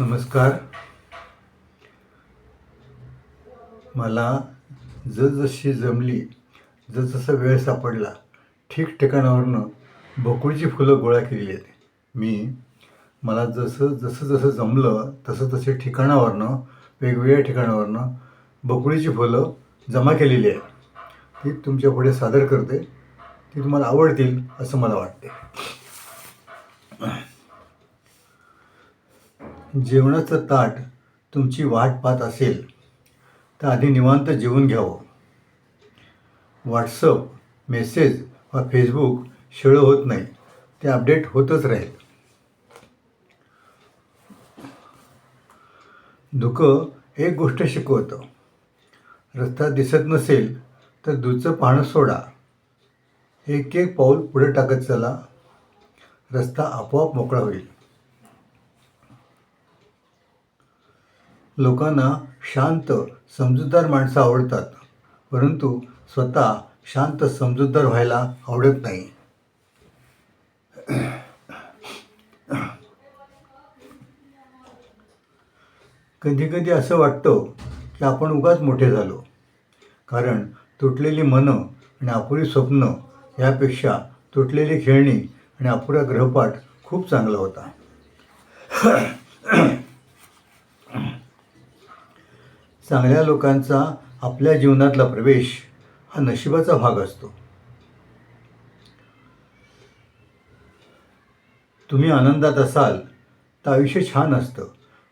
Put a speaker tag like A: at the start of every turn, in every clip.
A: नमस्कार. मला जसजशी जमली जसजसा वेळ सापडला ठिकठिकाणावरनं बकुळीची फुलं गोळा केली आहेत. मी मला जसं जसं जसं जमलं तसं तसे ठिकाणावरनं वेगवेगळ्या ठिकाणावरनं बकुळीची फुलं जमा केलेली आहेत. ती तुमच्यापुढे सादर करते. ती तुम्हाला आवडतील असं मला वाटते जेवणाचं ताट तुमची वाट पाहत असेल तर आधी निवांत जेवून घ्यावं. व्हॉट्सअप मेसेज वा फेसबुक शेळं होत नाही ते अपडेट होतच राहील. धुकं एक गोष्ट शिकवतं. रस्ता दिसत नसेल तर दूरचं पाहणं सोडा. एक एक पाऊल पुढे टाकत चला. रस्ता आपोआप मोकळा होईल. लोकांना शांत समजूतदार माणसं आवडतात परंतु स्वतः शांत समजूतदार व्हायला आवडत नाही. कधी कधी असं वाटतं की आपण उगाच मोठे झालो कारण तुटलेली मनं आणि आपुली स्वप्न यापेक्षा तुटलेली खेळणी आणि अपुरा ग्रहपाठ खूप चांगला होता. चांगल्या लोकांचा आपल्या जीवनातला प्रवेश हा नशिबाचा भाग असतो. तुम्ही आनंदात असाल तर आयुष्य छान असतं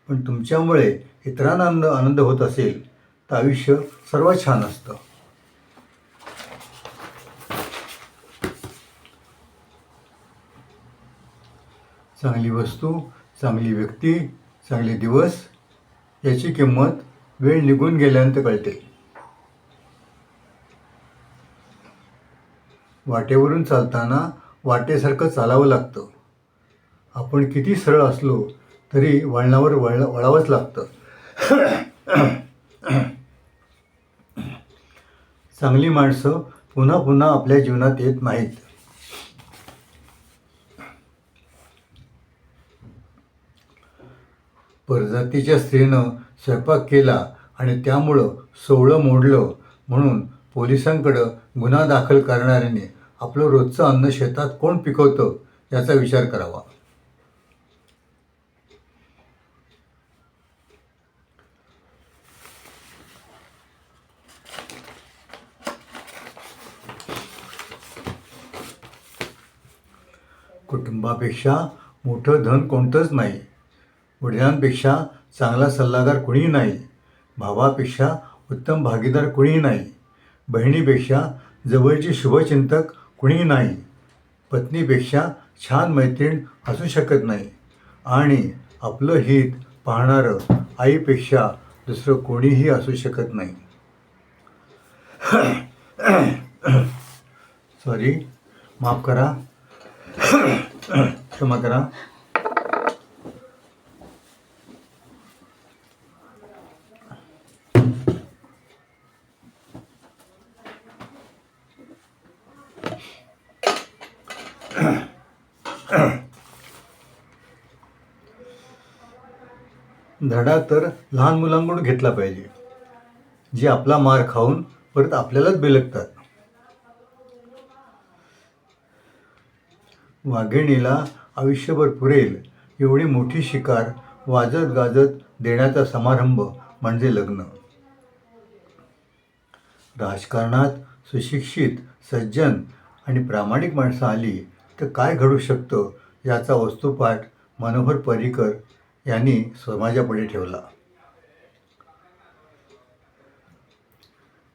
A: पण तुमच्यामुळे इतरांना आनंद आनंद होत असेल तर आयुष्य सर्वात छान असतं. चांगली वस्तू चांगली व्यक्ती चांगले दिवस याची किंमत वेळ निघून गेल्यानंतर कळते. वाटेवरून चालताना वाटेसारखं चालावं लागतं. आपण किती सरळ असलो तरी वळणावर वळ वळावंच लागतं. चांगली माणसं पुन्हा पुन्हा आपल्या जीवनात येत नाहीत. परजातीच्या स्त्रीनं स्वयंपाक केला आणि त्यामुळं सोवळं मोडलं म्हणून पोलिसांकडं गुन्हा दाखल करणाऱ्याने आपलं रोजचं अन्न शेतात कोण पिकवतं याचा विचार करावा. कुटुंबापेक्षा मोठं धन कोणतंच नाही. वडिलांपेक्षा चांगला सल्लागार कुणीही नाही. भावापेक्षा उत्तम भागीदार कुणीही नाही. बहिणीपेक्षा जवळची शुभचिंतक कुणीही नाही. पत्नीपेक्षा छान मैत्रीण असू शकत नाही. आणि आपलं हित पाहणारं आईपेक्षा दुसरं कोणीही असू शकत नाही. सॉरी माफ करा. क्षमा करा. धडा तर लहान मुलांकडून घेतला पाहिजे. जे आपला मार खाऊन परत आपल्यालाच बेलगतात. वाघिणीला आयुष्यभर पुरेल एवढी मोठी शिकार वाजत गाजत देण्याचा समारंभ म्हणजे लग्न. राजकारणात सुशिक्षित सज्जन आणि प्रामाणिक माणसं आली तर काय घडू शकतं याचा वस्तुपाठ मनोहर पर्रिकर यांनी समाजापुढे ठेवला.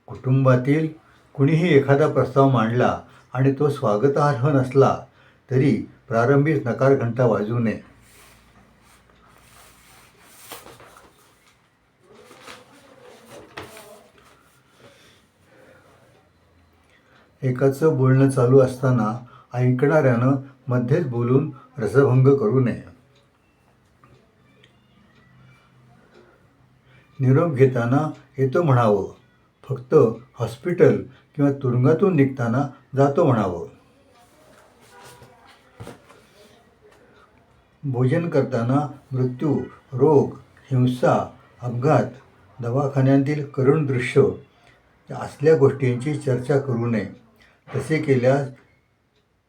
A: कुटुंबातील कुणीही एखादा प्रस्ताव मांडला आणि तो स्वागतार्ह नसला तरी प्रारंभीच नकार घंटा वाजवू नये. एकाचं बोलणं चालू असताना ऐकणाऱ्यानं मध्येच बोलून रसभंग करू नये. निरोप घेताना येतो म्हणावं. फक्त हॉस्पिटल किंवा तुरुंगातून निघताना जातो म्हणावं. भोजन करताना मृत्यू रोग हिंसा अपघात दवाखान्यातील करुण दृश्य असल्या गोष्टींची चर्चा करू नये. तसे केल्यास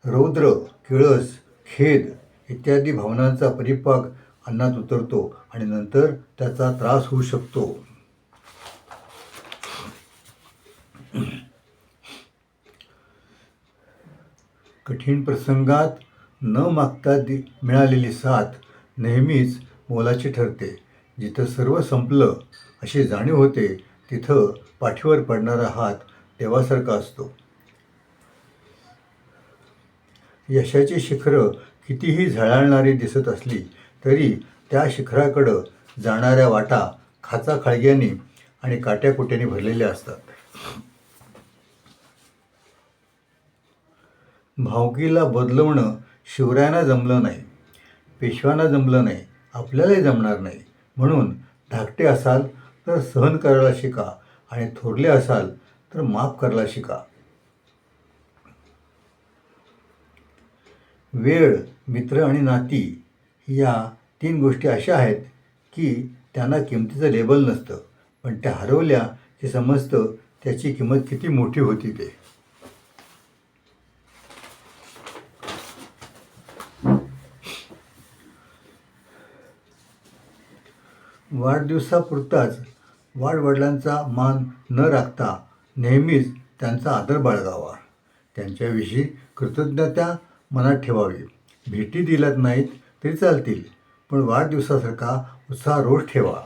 A: रौद्र किळस खेद इत्यादी भावनांचा परिपाक अन्नात उतरतो आणि नंतर त्याचा त्रास होऊ शकतो. कठीण प्रसंगात न मागता दि मिळालेली साथ नेहमीच मोलाची ठरते. जिथं सर्व संपलं अशी जाणीव होते तिथं पाठीवर पडणारा हात देवासारखा असतो. यशाची शिखरं कितीही झळाळणारी दिसत असली तरी त्या शिखराकडं जाणाऱ्या वाटा खाचा खळग्याने आणि काट्याकुट्याने भरलेल्या असतात. भावकीला बदलवणं शिवरायांना जमलं नाही. पेशव्यांना जमलं नाही. आपल्यालाही जमणार नाही. म्हणून धाकटे असाल तर सहन करायला शिका आणि थोरले असाल तर माफ करायला शिका. वेळ मित्र आणि नाती या तीन गोष्टी अशा आहेत की त्यांना किमतीचं लेबल नसतं पण त्या हरवल्या की समजतं त्याची किंमत किती मोठी होती ते. वाढदिवसापुरताच वाडवडिलांचा मान न राखता नेहमीच त्यांचा आदर बाळगावा. त्यांच्याविषयी कृतज्ञता मनात ठेवावी. भेटी दिल्यात नाहीत तरी चालतील. पण वाढदिवसासारखा उत्साह रोज ठेवा.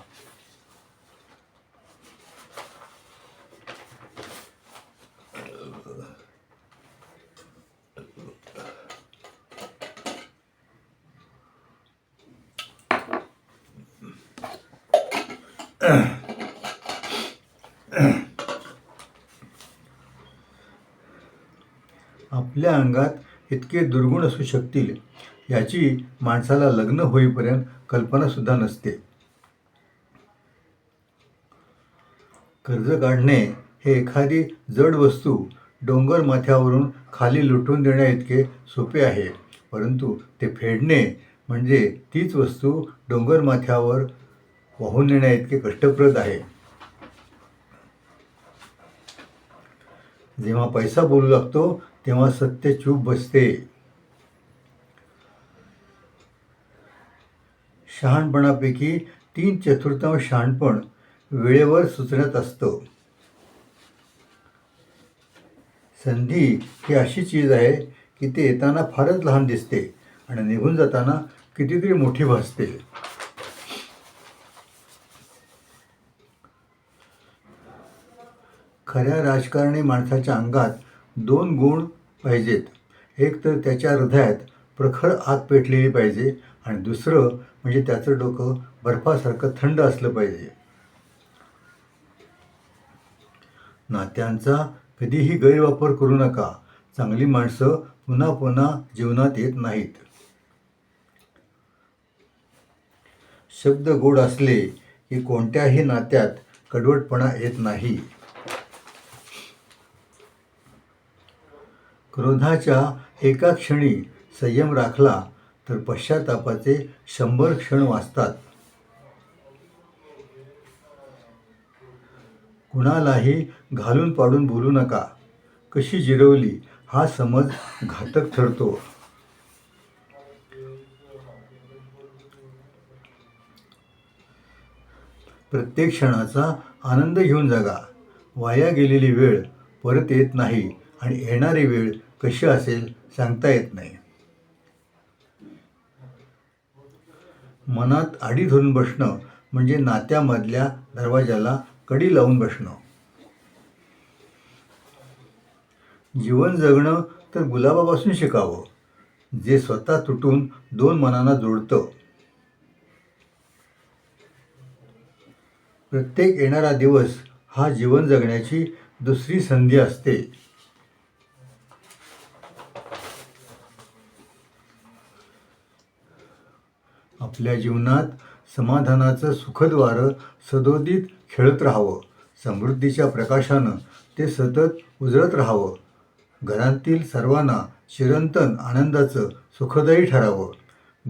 A: आपल्या अंगात इतके दुर्गुण असू शकतील याची माणसाला लग्न होईपर्यंत कल्पनासुद्धा नसते. कर्ज काढणे हे एखादी जड वस्तू डोंगर माथ्यावरून खाली लुटून देण्या इतके सोपे आहे परंतु ते फेडणे म्हणजे तीच वस्तू डोंगर माथ्यावर वाहून नेण्या इतके कष्टप्रद आहे. जेव्हा पैसा बोलू लागतो तेव्हा सत्य चूप बसते. शहाणपणापैकी तीन चतुर्थांश शहाणपण वेळेवर सुचण्यात असतं. संधी ही अशी चीज आहे की ते येताना फारच लहान दिसते आणि निघून जाताना कितीतरी मोठी भासते. खऱ्या राजकारणी माणसाच्या अंगात दोन गुण पाहिजेत. एक तर त्याच्या हृदयात प्रखर आग पेटलेली पाहिजे आणि दुसरं म्हणजे त्याचं डोकं बर्फासारखं थंड असलं पाहिजे. नात्यांचा कधीही गैरवापर करू नका. चांगली माणसं पुन्हा पुन्हा जीवनात येत नाहीत. शब्द गोड असले की कोणत्याही नात्यात कडवटपणा येत नाही. क्रोधाच्या एका क्षणी संयम राखला तर पश्चातापाचे शंभर क्षण वाचतात. कुणालाही घालून पाडून बोलू नका. कशी जिरवली हा समज घातक ठरतो. प्रत्येक क्षणाचा आनंद घेऊन जगा. वाया गेलेली वेळ परत येत नाही आणि येणारी वेळ कशी असेल सांगता येत नाही. मनात आडी धरून बसणं म्हणजे नात्यामधल्या दरवाजाला कडी लावून बसणं. जीवन जगणं तर गुलाबापासून शिकावं जे स्वतः तुटून दोन मनांना जोडतं. प्रत्येक येणारा दिवस हा जीवन जगण्याची दुसरी संधी असते. आपल्या जीवनात समाधानाचं सुखद वारं सदोदित खेळत राहावं. समृद्धीच्या प्रकाशानं ते सतत उजळत राहावं. घरातील सर्वांना चिरंतन आनंदाचं सुखदायी ठरावं.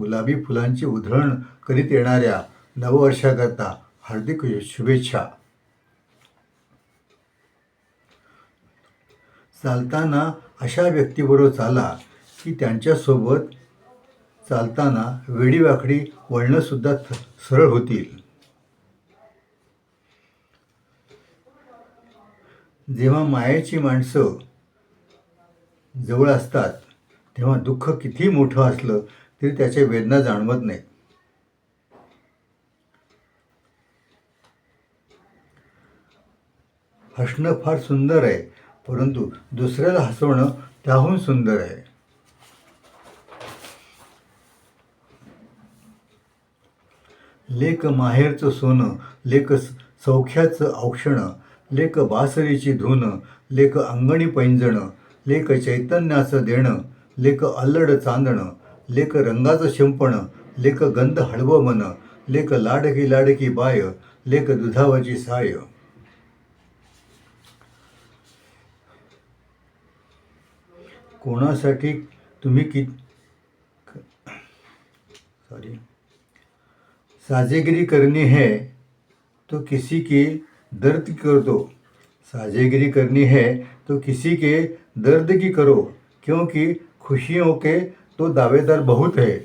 A: गुलाबी फुलांची उधळण करीत येणाऱ्या नववर्षाकरता हार्दिक शुभेच्छा. चालताना अशा व्यक्तीबरोबर चाला की त्यांच्यासोबत चालताना वेडीवाकडी वळणंसुद्धा सरळ होतील. जेव्हा मायेची माणसं जवळ असतात तेव्हा दुःख किती मोठं असलं तरी त्याच्या वेदना जाणवत नाही हसणं फार सुंदर आहे परंतु दुसऱ्याला हसवणं त्याहून सुंदर आहे. लेक माहेरचं सोनं लेक सौख्याचं औक्षणं लेक बासरीची धुनं लेख अंगणी पैंजणं लेक चैतन्याचं देणं लेक अल्लड चांदणं लेक रंगाचं शिंपणं लेक गंध हळवं मन लेक लाडकी लाडकी बाय लेक दुधावाची साय. कोणासाठी तुम्ही कि सॉरी साजेगिरी करनी है तो किसी के दर्द करतो कर। दो साझेगिरी करनी है तो किसी के दर्द की करो क्योंकि खुशियों के तो दावेदार बहुत है।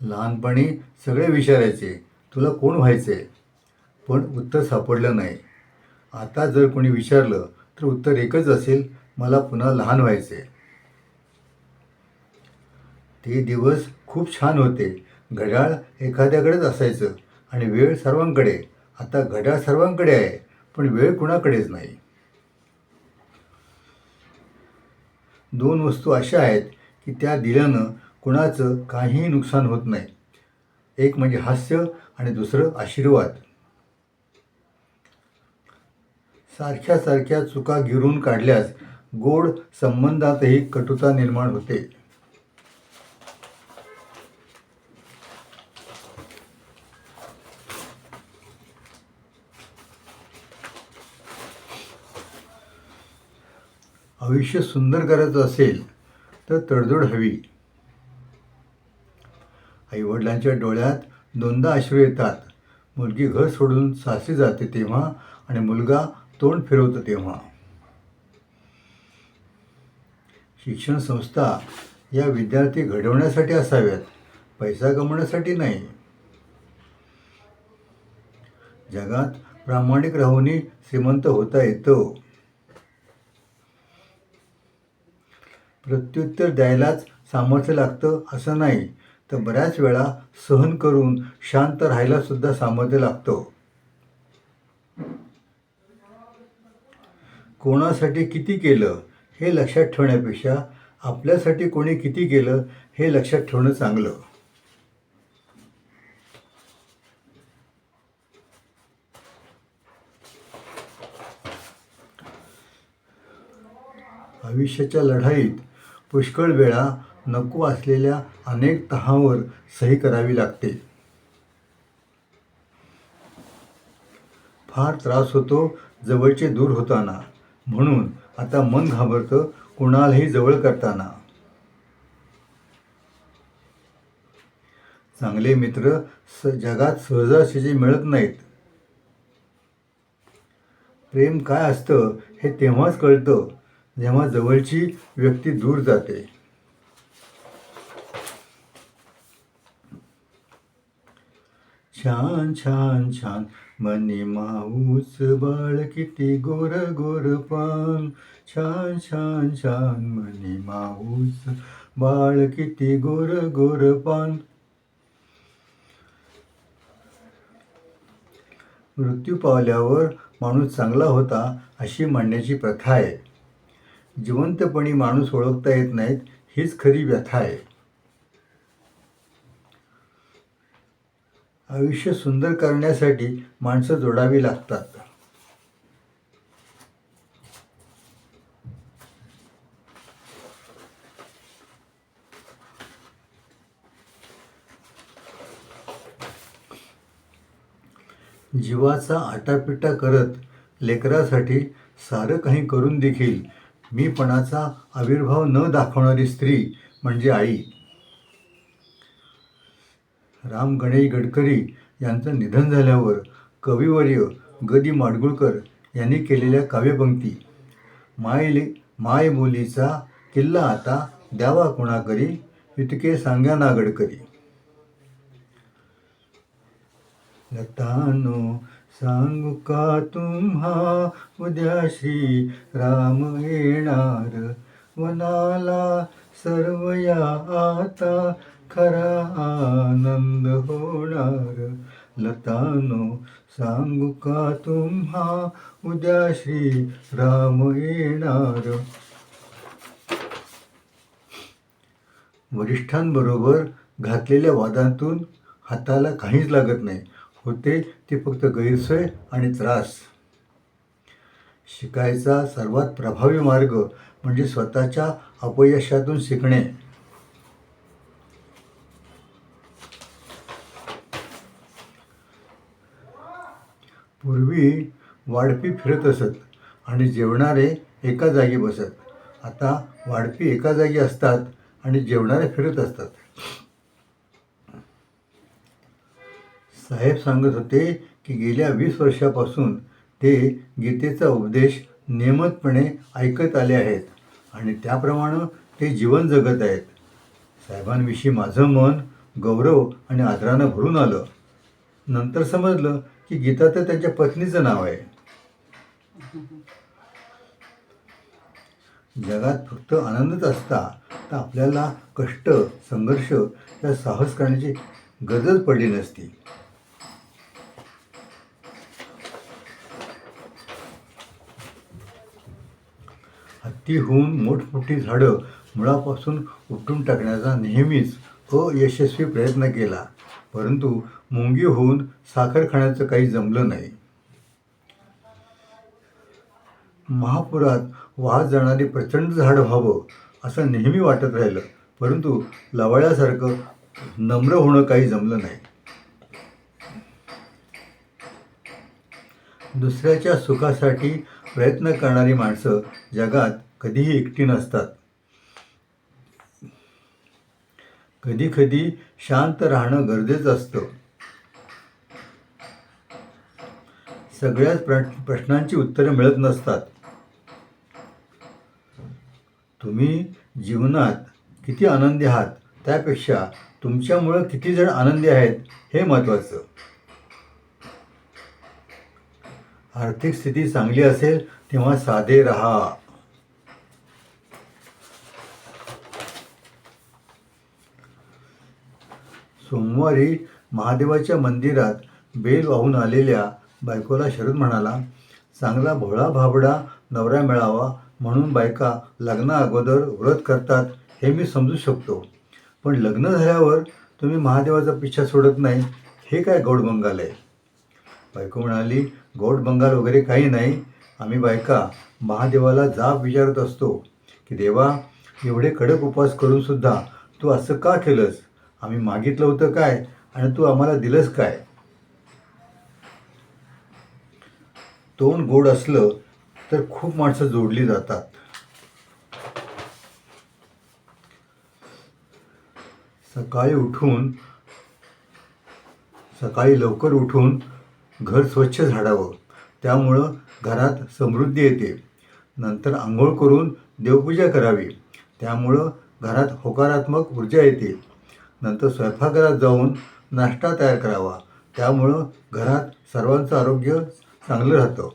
A: लहानपणी सगळे विचारायचे तुला कोण व्हायचे? पण उत्तर सापडलं नाही. आता जर कोणी विचारलं तर उत्तर एकच असेल मला पुन्हा लहान व्हायचे ते दिवस खूप छान होते. घड्याळ एखाद्याकडेच असायचं आणि वेळ सर्वांकडे. आता घड्याळ सर्वांकडे आहे पण वेळ कुणाकडेच नाही. दोन वस्तू अशा आहेत की त्या दिल्यानं कुणाचं काहीही नुकसान होत नाही. एक म्हणजे हास्य आणि दुसरं आशीर्वाद. सारख्या सारख्या चुका गिरून काढल्यास गोड संबंधातही कटुता निर्माण होते. आयुष्य सुंदर करायचं असेल तर तडजोड हवी. आईवडिलांच्या डोळ्यात दोनदा अश्रू येतात. मुलगी घर सोडून सासरी जाते तेव्हा आणि मुलगा तोंड फिरवतो तेव्हा. शिक्षण संस्था या विद्यार्थी घडवण्यासाठी असाव्यात पैसा कमवण्यासाठी नाही. जगात प्रामाणिक राहूनही श्रीमंत होता येतो. प्रत्युत्तर द्यायलाच सामर्थ्य लागतं असं नाही. तर बऱ्याच वेळा सहन करून शांत राहायलासुद्धा सामर्थ्य लागतं. कोणासाठी किती केलं हे लक्षात ठेवण्यापेक्षा आपल्यासाठी कोणी किती केलं हे लक्षात ठेवणं चांगलं. आयुष्याच्या लढाईत पुष्कळ वेळा नको असलेल्या अनेक तहावर सही करावी लागते. फार त्रास होतो जवळचे दूर होताना. म्हणून आता मन घाबरतं कुणालाही जवळ करताना. चांगले मित्र स जगात सहजासहजी मिळत नाहीत. प्रेम काय असतं हे तेव्हाच कळतं. जेव्हा जवळची व्यक्ती दूर जाते. छान छान छान. मनी माऊस बाळ किती गोर गोर पान. छान छान छान. मनी माऊस बाळ किती गोर गोर पान. मृत्यू पावल्यावर माणूस चांगला होता अशी म्हणण्याची प्रथा आहे. जिवंतपणी माणूस ओळखता येत नाहीत हीच खरी व्यथा आहे. आयुष्य सुंदर करण्यासाठी माणसं जोडावी लागतात. जीवाचा आटापिटा करत लेकरासाठी सारं काही करून देखील मीपणाचा आविर्भाव न दाखवणारी स्त्री म्हणजे आई. राम गणेश गडकरी यांचं निधन झाल्यावर कविवर्य गदी माडगुळकर यांनी केलेल्या काव्यपंक्ती मायले माय बोलीचा किल्ला आता द्यावा कोणाकरी? इतके सांगा ना गडकरी लतानो सांगू का तुम्हा? उद्या श्री राम येणार. वनाला सर्व या आता खरा आनंद होणार. लतानो सांगू का तुम्हा? उद्या श्री राम येणार. वरिष्ठांबरोबर घातलेल्या वादांतून हाताला काहीच लागत नाही. होते ते फक्त गैरसोय आणि त्रास. शिकायचा सर्वात प्रभावी मार्ग म्हणजे स्वतःच्या अपयशातून शिकणे. पूर्वी वाढपी फिरत असत आणि जेवणारे एका जागी बसत. आता वाढपी एका जागी असतात आणि जेवणारे फिरत असतात. साहेब सांगत होते की गेल्या वीस वर्षापासून ते गीतेचा उपदेश नियमितपणे ऐकत आले आहेत आणि त्याप्रमाणे ते जीवन जगत आहेत. साहेबांविषयी माझं मन गौरव आणि आदरानं भरून आलं. नंतर समजलं की गीता तर त्यांच्या पत्नीचं नाव आहे. जगात फक्त आनंदच असता तर आपल्याला कष्ट संघर्ष या साहस करण्याची गरज पडली नसती. हत्ती होऊन मोठमोठी झाडं मुळापासून उपटून टाकण्याचा नेहमीच अयशस्वी प्रयत्न केला. परंतु मुंगी होऊन साखर खाण्याचं काही जमलं नाही. महापुरात वाहत जाणारी प्रचंड झाड व्हावं असं नेहमी वाटत राहिलं. परंतु लवाळ्यासारखं नम्र होणं काही जमलं नाही. दुसऱ्याच्या सुखासाठी प्रयत्न करणारी माणसं जगात कधीही एकटी नसतात. कधी कधी शांत राहणं गरजेचं असतं. सगळ्याच प्र प्रश्नांची उत्तरं मिळत नसतात. तुम्ही जीवनात किती आनंदी आहात त्यापेक्षा तुमच्यामुळं किती जण आनंदी आहेत हे महत्त्वाचं. आर्थिक स्थिती चांगली असेल तेव्हा साधे राहा. सोमवारी महादेवाच्या मंदिरात बेल वाहून आलेल्या बायकोला शरद म्हणाला चांगला भोळा भाबडा नवरा मिळावा म्हणून बायका लग्ना अगोदर व्रत करतात हे मी समजू शकतो. पण लग्न झाल्यावर तुम्ही महादेवाचा पिच्छा सोडत नाही हे काय गौड बंगाल आहे? बायको म्हणाली गोड बंगाल वगैरे काही नाही. आम्ही बायका महादेवाला जाब विचारत असतो की देवा एवढे कडक उपवास करूनसुद्धा तू असं का केलंस? आम्ही मागितलं होतं काय? आणि तू आम्हाला दिलंस काय? तोंड गोड असलं तर खूप माणसं जोडली जातात. सकाळी उठून सकाळी लवकर उठून घर स्वच्छ झाडावं. त्यामुळं घरात समृद्धी येते. नंतर आंघोळ करून देवपूजा करावी. त्यामुळं घरात होकारात्मक ऊर्जा येते. नंतर स्वयंपाकघरात जाऊन नाश्ता तयार करावा. त्यामुळं घरात सर्वांचं आरोग्य चांगलं राहतं.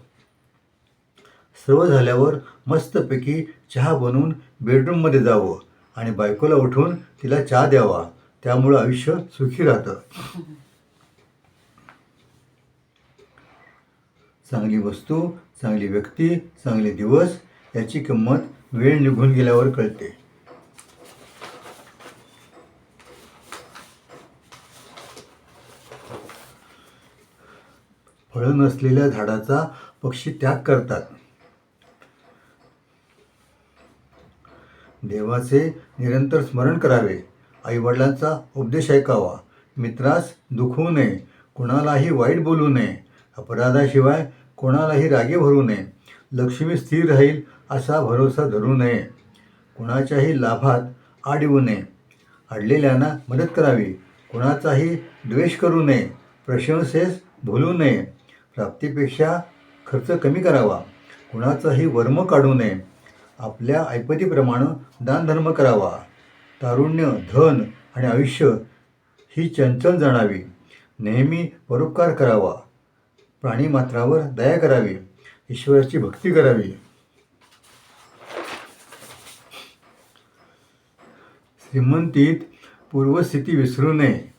A: सर्व झाल्यावर मस्तपैकी चहा बनवून बेडरूममध्ये जावं आणि बायकोला उठून तिला चहा द्यावा. त्यामुळं आयुष्य सुखी राहतं. चांगली वस्तू चांगली व्यक्ती चांगले दिवस याची किंमत वेळ निघून गेल्यावर कळते. फळं नसलेल्या झाडाचा पक्षी त्याग करतात. देवाचे निरंतर स्मरण करावे. आईवडिलांचा उपदेश ऐकावा. मित्रास दुखवू नये. कुणालाही वाईट बोलू नये. अपराधाशिवाय कोणालाही रागे भरू नये. लक्ष्मी स्थिर राहील असा भरोसा धरू नये. कुणाच्याही लाभात आड येऊ नये. अडलेल्यांना मदत करावी. कुणाचाही द्वेष करू नये. प्रशंसेस भुलू नये. प्राप्तीपेक्षा खर्च कमी करावा. कुणाचाही वर्म काढू नये. आपल्या ऐपतीप्रमाणे दानधर्म करावा. तारुण्य धन आणि आयुष्य ही चंचल जाणावी. नेहमी परोपकार करावा. प्राणीमात्रावर दया करावी. ईश्वराची भक्ती करावी. श्रीमंतीत पूर्वस्थिती विसरू नये.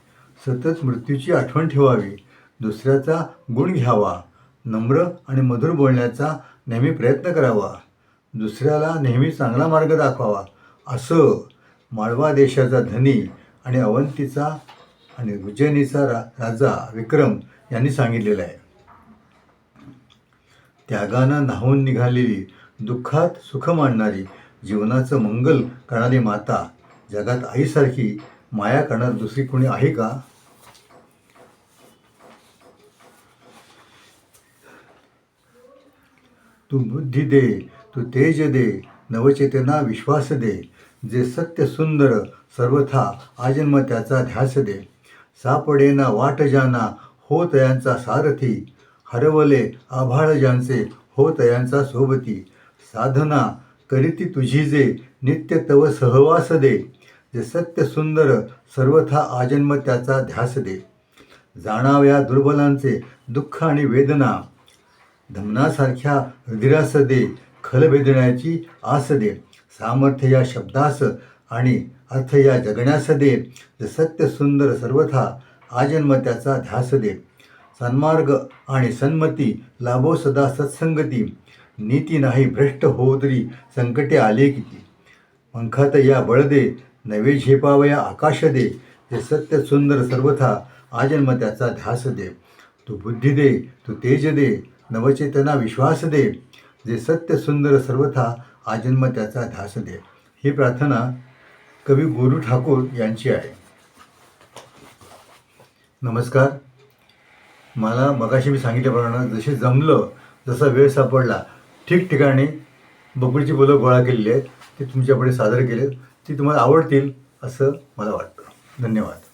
A: सतत मृत्यूची आठवण ठेवावी. दुसऱ्याचा गुण घ्यावा. नम्र आणि मधुर बोलण्याचा नेहमी प्रयत्न करावा. दुसऱ्याला नेहमी चांगला मार्ग दाखवावा. असं माळवा देशाचा धनी आणि अवंतीचा आणि उज्जैनीचा रा राजा विक्रम यांनी सांगितलेलं आहे. त्यागानं न्हावून निघालेली दुःखात सुख मांडणारी जीवनाचं मंगल करणारी माता जगात आईसारखी माया करणार दुसरी कोणी आहे का? तू बुद्धी दे तू तेज दे नवचेतना विश्वास दे जे सत्य सुंदर सर्वथा आजन्म त्याचा ध्यास दे. सापडेना वाट जाना हो तयांचा सारथी हरवले आभाळ ज्यांचे हो तयांचा सोबती. साधना करीती तुझी जे नित्य तव सहवास दे. जे सत्य सुंदर सर्वथा आजन्म त्याचा ध्यास दे. जाणाव्या दुर्बलांचे दुःख आणि वेदना धमनासारख्या हृदिरास दे खलभेदण्याची आस दे. सामर्थ्य या शब्दास आणि अर्थ या जगण्यास दे. जे सत्य सुंदर सर्वथा आजन्म त्याचा ध्यास दे. सन्मार्ग आणि सन्मती लाभो सदा सत्संगती. नीती नाही भ्रष्ट हो तरी संकटे आले किती? पंखात या बळ दे नवे झेपावया आकाश दे. ते सत्य सुंदर सर्वथा आजन्म त्याचा ध्यास दे. तू बुद्धी दे तू तेज दे नवचेतना विश्वास दे. जे सत्य सुंदर सर्वथा आजन्म त्याचा ध्यास दे. ही प्रार्थना कवी गुरु ठाकूर यांची आहे. नमस्कार. मला मगाशी मी सांगितल्याप्रमाणे जसे जमलं जसा वेळ सापडला ठिकठिकाणी बकुळीची फुलं गोळा केलेली आहेत ती तुमच्यापुढे सादर केले ती तुम्हाला आवडतील असं मला वाटतं. धन्यवाद.